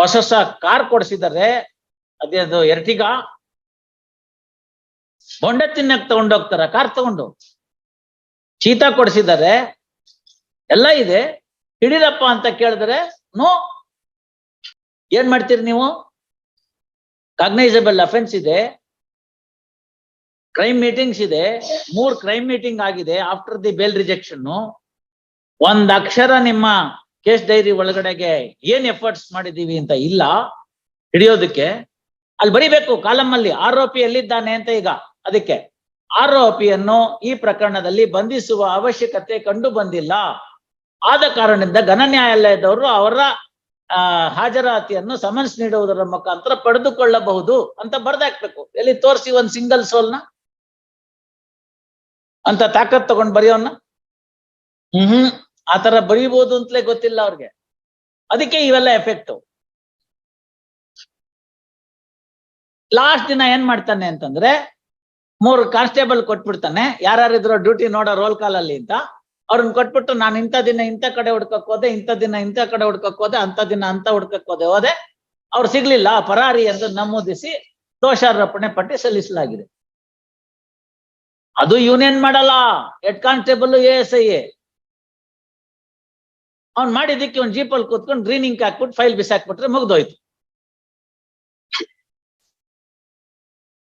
ಹೊಸ ಹೊಸ ಕಾರ್ ಕೊಡಿಸಿದ್ದಾರೆ. ಅದೇ ಅದು ಎರ್ಟಿಗ ಬೊಂಡ ತಿನ್ನಕ್ ತಗೊಂಡೋಗ್ತಾರ ಕಾರ್ ತಗೊಂಡು. ಚೀತಾ ಕೊಡಿಸಿದ್ದಾರೆ. ಎಲ್ಲ ಇದೆ. ಹಿಡಿರಪ್ಪ ಅಂತ ಕೇಳಿದ್ರೆ, ನೋ. ಏನ್ ಮಾಡ್ತೀರಿ ನೀವು? ಕಾಗ್ನೈಸಬಲ್ ಅಫೆನ್ಸ್ ಇದೆ. ಕ್ರೈಮ್ ಮೀಟಿಂಗ್ಸ್ ಇದೆ. ಮೂರ್ ಕ್ರೈಮ್ ಮೀಟಿಂಗ್ ಆಗಿದೆ. ಆಫ್ಟರ್ ದಿ ಬೇಲ್ ರಿಜೆಕ್ಷನ್ ಒಂದ್ ಅಕ್ಷರ ನಿಮ್ಮ ಕೇಸ್ ಡೈರಿ ಒಳಗಡೆಗೆ ಏನ್ ಎಫರ್ಟ್ಸ್ ಮಾಡಿದೀವಿ ಅಂತ ಇಲ್ಲ. ಹಿಡಿಯೋದಕ್ಕೆ ಅಲ್ಲಿ ಬರಿಬೇಕು ಕಾಲಂ ಅಲ್ಲಿ ಆರೋಪಿ ಎಲ್ಲಿದ್ದಾನೆ ಅಂತ ಈಗ. ಅದಕ್ಕೆ ಆರೋಪಿಯನ್ನು ಈ ಪ್ರಕರಣದಲ್ಲಿ ಬಂಧಿಸುವ ಅವಶ್ಯಕತೆ ಕಂಡು ಬಂದಿಲ್ಲ. ಆದ ಕಾರಣದಿಂದ ಘನ ನ್ಯಾಯಾಲಯದವರು ಅವರ ಹಾಜರಾತಿಯನ್ನು ಸಮನ್ಸ್ ನೀಡುವುದರ ಮುಖಾಂತರ ಪಡೆದುಕೊಳ್ಳಬಹುದು ಅಂತ ಬರ್ದಾಕ್ಬೇಕು. ಎಲ್ಲಿ ತೋರಿಸಿ ಒಂದ್ ಸಿಂಗಲ್ ಸೋಲ್ನ ಅಂತ ತಾಕತ್ ತಗೊಂಡ್ ಬರೆಯೋನ್ನ ಹ್ಮ್. ಆತರ ಬರೀಬಹುದು ಅಂತಲೇ ಗೊತ್ತಿಲ್ಲ ಅವ್ರಿಗೆ. ಅದಕ್ಕೆ ಇವೆಲ್ಲ ಎಫೆಕ್ಟ್ ಲಾಸ್ಟ್ ದಿನ ಏನ್ ಮಾಡ್ತಾನೆ ಅಂತಂದ್ರೆ, ಮೂರು ಕಾನ್ಸ್ಟೇಬಲ್ ಕೊಟ್ಬಿಡ್ತಾನೆ. ಯಾರ್ಯಾರಿದ್ರು ಡ್ಯೂಟಿ ನೋಡೋ ರೋಲ್ ಕಾಲ್ ಅಲ್ಲಿ ಅಂತ. ಅವ್ರನ್ನ ಕೊಟ್ಬಿಟ್ಟು, ನಾನು ಇಂಥ ದಿನ ಇಂಥ ಕಡೆ ಹುಡ್ಕಕ್ ಹೋದೆ, ಇಂಥ ದಿನ ಇಂಥ ಕಡೆ ಹುಡ್ಕಕ್ ಹೋದೆ ಅಂತ ದಿನ ಅಂತ ಹುಡ್ಕಕ್ ಹೋದೆ ಹೋದೆ. ಅವ್ರು ಸಿಗ್ಲಿಲ್ಲ ಪರಾರಿ ಎಂದು ನಮೂದಿಸಿ ದೋಷಾರೋಪಣೆ ಪಟ್ಟಿ ಸಲ್ಲಿಸಲಾಗಿದೆ. ಅದು ಯೂನಿಯನ್ ಮಾಡಲ್ಲ. Head constable A S I A ಅವ್ನ್ ಮಾಡಿದ್ದಕ್ಕೆ ಒಂದು ಜೀಪಲ್ಲಿ ಕೂತ್ಕೊಂಡು ಗ್ರೀನಿಂಗ್ ಹಾಕ್ಬಿಟ್ಟು ಫೈಲ್ ಬಿಸಾಕ್ಬಿಟ್ರೆ ಮುಗ್ದೋಯ್ತು.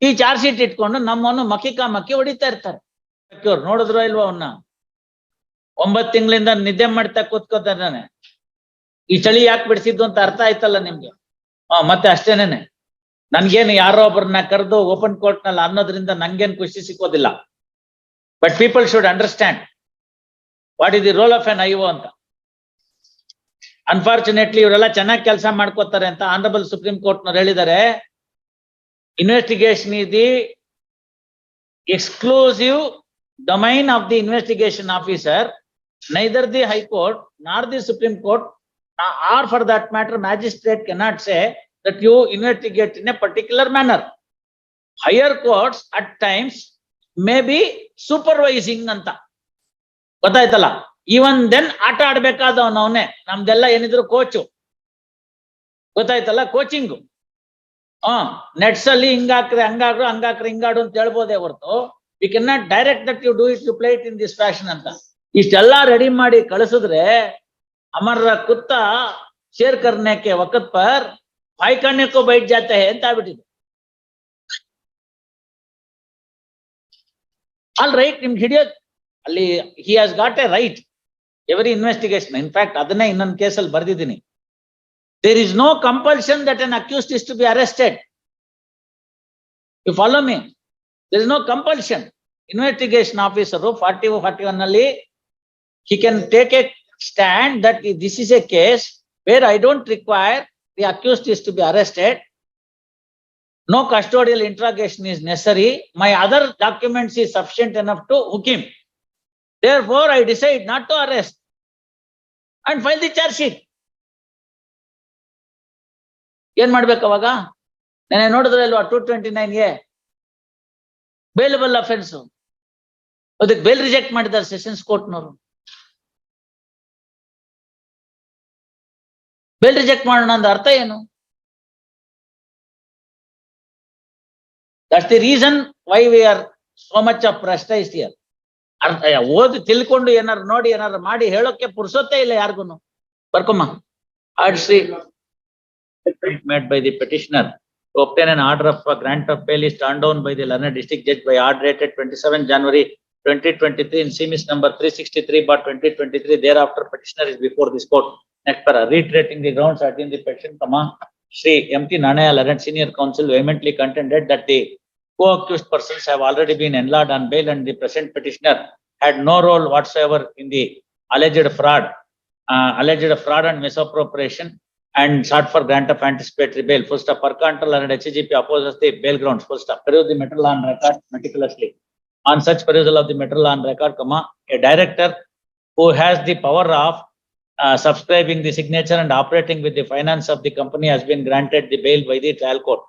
ಈ ಚಾರ್ಜ್ ಶೀಟ್ ಇಟ್ಕೊಂಡು ನಮ್ಮನ್ನು ಮಕ್ಕಿಕಾ ಮಕ್ಕಿ ಹೊಡಿತಾ ಇರ್ತಾರೆ. ನೋಡಿದ್ರು ಇಲ್ವಾ ಅವನ್ನ ಒಂಬತ್ ತಿಂಗಳಿಂದ ನಿದ್ದೆ ಮಾಡ್ತಾ ಕೂತ್ಕೋತಾನೆ ಈ ಚಳಿ ಯಾಕೆ ಬಿಡಿಸಿದ್ದು ಅಂತ ಅರ್ಥ ಆಯ್ತಲ್ಲ ನಿಮ್ಗೆ? ಹಾ ಮತ್ತೆ ಅಷ್ಟೇನೇನೆ. ನನ್ಗೇನು ಯಾರೋ ಒಬ್ಬರನ್ನ ಕರೆದು ಓಪನ್ ಕೋರ್ಟ್ನಲ್ಲಿ ಅನ್ನೋದ್ರಿಂದ ನಂಗೇನು ಖುಷಿ ಸಿಕ್ಕೋದಿಲ್ಲ. But people should understand what is the role of N IO ಅಂತ. ಅನ್ಫಾರ್ಚುನೇಟ್ಲಿ ಇವರೆಲ್ಲ ಚೆನ್ನಾಗಿ ಕೆಲಸ ಮಾಡ್ಕೋತಾರೆ ಅಂತ ಆನರಬಲ್ ಸುಪ್ರೀಂ ಕೋರ್ಟ್ನವ್ರು ಹೇಳಿದ್ದಾರೆ. Investigation is the exclusive domain of the investigation officer neither the high court nor the supreme court or for that matter magistrate cannot say that you investigate in a particular manner higher courts at times may be supervising ಅಂತ. ಗೊತ್ತಾಯ್ತಲ್ಲ? ಇವನ್ then ಆಟ ಆಡ್ಬೇಕಾದವನು ಅವನೇ. ನಮ್ದೆಲ್ಲ ಏನಿದ್ರು coach ಗೊತ್ತಾಯ್ತಲ್ಲ coaching ಹಾ nets ಅಲ್ಲಿ ಹಿಂಗಾಕ್ರೆ ಹಂಗಾಕ್ರು ಹಂಗಾಕ್ರೆ ಹಿಂಗಾಡು ಅಂತ ಹೇಳ್ಬೋದೇ ಹೊರತು. We can not direct that you do it you play it in this fashion ಅಂತ. ಇಷ್ಟೆಲ್ಲ ರೆಡಿ ಮಾಡಿ ಕಳಿಸಿದ್ರೆ ಅಮರ ಕುತ್ತ ಶೇರ್ ಕರ್ನೆಕ್ಕೆ ವಕತ್ ಪರ್ ಪಾಯ್ಕಣ್ಯಕ್ಕೂ ಬೈಟ್ ಜಾತೆ ಅಂತ ಆಗ್ಬಿಟ್ಟಿದೆ. ಆಲ್ ರೈಟ್ ನಿಮ್ಗೆ ಹಿಡಿಯೋದು. ಅಲ್ಲಿ he has got a right every investigation in fact ಅದನ್ನೇ ಇನ್ನೊಂದು ಕೇಸಲ್ಲಿ ಬರ್ದಿದ್ದೀನಿ There is no compulsion that an accused is to be arrested. You follow me? There is no compulsion. Investigation officer, forty forty-one ನಲ್ಲಿ, he can take a stand that this is a case where I don't require the accused is to be arrested. No custodial interrogation is necessary. My other documents is sufficient enough to hook him. Therefore, I decide not to arrest and file the charge sheet. ಏನ್ ಮಾಡ್ಬೇಕು ಅವಾಗ? ನೆನೆ ನೋಡಿದ್ರೆ ಅಲ್ವಾ two twenty nine a bailable offence ಅದಕ್ಕೆ bail reject ಮಾಡಿದ್ದಾರೆ sessions ಕೋರ್ಟ್ನವರು bail reject ಮಾಡೋಣ ಅಂದ ಅರ್ಥ ಏನು? That's the reason why we are so much of prestige here ಅರ್ಥ ಓದಿ ತಿಳ್ಕೊಂಡು ಏನಾರು ನೋಡಿ ಏನಾರು ಮಾಡಿ ಹೇಳೋಕೆ ಪುರ್ಸೊತ್ತೇ ಇಲ್ಲ ಯಾರಿಗೂ ಬರ್ಕೊಮ್ಮ ಆಡ್ಸಿ made by the petitioner to obtain an order of a grant of bail is turned down by the learned district judge by order dated twenty-seven January twenty twenty-three in CMS number three sixty-three bar twenty twenty-three. Thereafter petitioner is before this court. Next para, reiterating the grounds at in the petition, comma, Shri M T Nanaya, learned senior counsel vehemently contended that the co-accused persons have already been enlarged on bail and the present petitioner had no role whatsoever in the alleged fraud, uh, alleged fraud and misappropriation and sought for grant of anticipatory bail. Full stop. Per control and HGP opposes the bail grounds. Full stop. Peruse the matter law on record meticulously. On such perusal of the matter law on record, comma, a director who has the power of uh, subscribing the signature and operating with the finance of the company has been granted the bail by the trial court.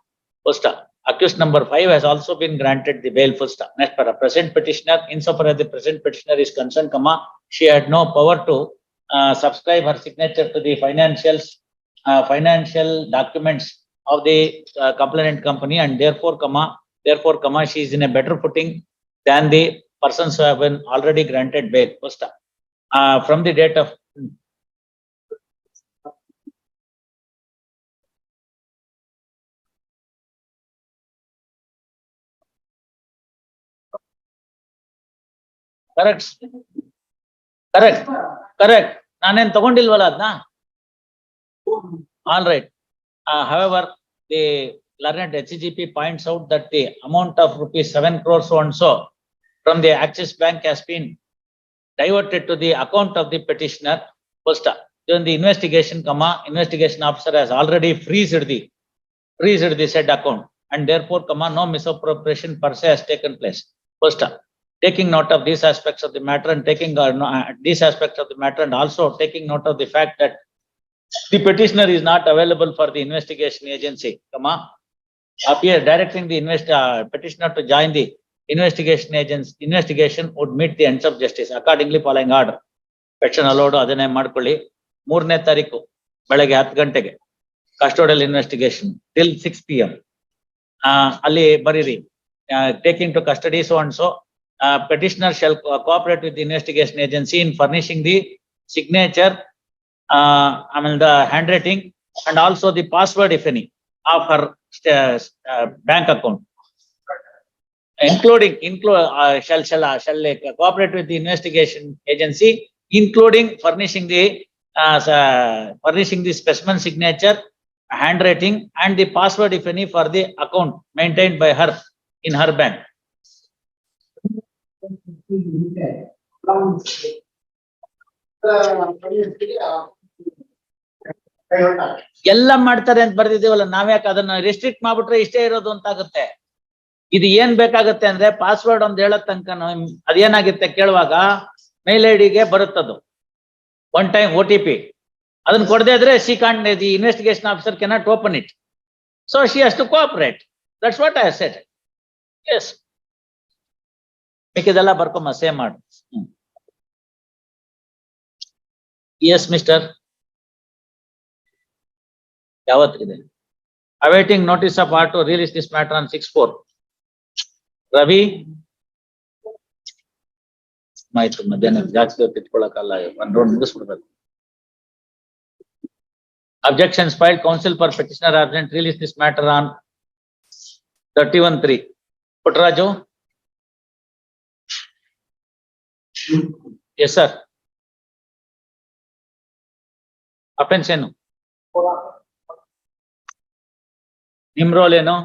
Stop. Accused number five has also been granted the bail. Full stop. Next para. Present petitioner, insofar as the present petitioner is concerned, comma, she had no power to uh, subscribe her signature to the financials uh, financial documents of the uh, complainant company and therefore, comma, therefore, comma, she is in a better footing than the persons who have been already granted bail. First, uh, from the date of correct, correct, correct. ನಾನೇನ್ ತಗೊಂಡಿಲ್ವಲ್ಲ ಅದನ್ನ All right. Uh, however, the learned HGP points out that the amount of rupees seven crores so and so from the Axis Bank has been diverted to the account of the petitioner. First, during the investigation, comma, investigation officer has already freezed the, freezed the said account and therefore, comma, no misappropriation per se has taken place. First, taking note of these aspects of the matter and taking, uh, uh, these aspects of the matter and also taking note of the fact that the petitioner is not available for the investigation agency, comma. Appear directing the invest, uh, petitioner to join the investigation agents, investigation would meet the ends of justice accordingly following order. Petition allowed ಅದನ್ನೇ ಮಾಡ್ಕೊಳ್ಳಿ. ಮೂರನೇ ತಾರೀಕು ಬೆಳಗ್ಗೆ ಹತ್ತು ಗಂಟೆಗೆ custodial investigation till six M. ali bariri ಬರೀರಿ taking to custody so and so. Uh, petitioner shall co- cooperate with the investigation agency in furnishing the signature uh, I mean, the handwriting and also the password, if any, of her uh, uh, bank account. Including, include, uh, shall, shall, uh, shall uh, cooperate with the investigation agency, including furnishing the, uh, furnishing the specimen signature, handwriting and the password, if any, for the account maintained by her in her bank. ಎಲ್ಲ ಮಾಡ್ತಾರೆ ಅಂತ ಬರ್ದಿದೀವಲ್ಲ ನಾವ್ಯಾಕೆ ಅದನ್ನ restrict ಮಾಡ್ಬಿಟ್ರೆ ಇಷ್ಟೇ ಇರೋದು ಅಂತ ಆಗುತ್ತೆ. ಇದು ಏನ್ ಬೇಕಾಗತ್ತೆ ಅಂದ್ರೆ ಪಾಸ್ವರ್ಡ್ ಒಂದ್ ಹೇಳೋ ತನಕ ಅದೇನಾಗುತ್ತೆ ಕೇಳುವಾಗ ಮೇಲ್ ಐಡಿಗೆ ಬರುತ್ತದು. One time O T P. ಅದನ್ನ ಕೊಡದೇ ಇದ್ರೆ she can't the investigation officer cannot open it. So she has to cooperate. That's what I said. Yes. ಮಿಕ್ಕಿದೆಲ್ಲ ಬರ್ಕೊಂಬ ಸೇವ್ ಮಾಡು. Yes mister ಯಾವತ್ತಿದೆ? Awaiting notice of or to release this matter on six four Ravi? ಮಾಹಿತಿ ಮಧ್ಯಾಹ್ನ ಜಾಸ್ತಿ ಹೊತ್ತು ಇಟ್ಕೊಳಕಲ್ಲ ಒಂದು round ಮುಗಿಸ್ಬಿಡ್ಬೇಕು. Objection file counsel per petitioner urgent release this matter on thirty one three Puttaraju yes sir offence ಏನು ನಿಮ್ ಏನು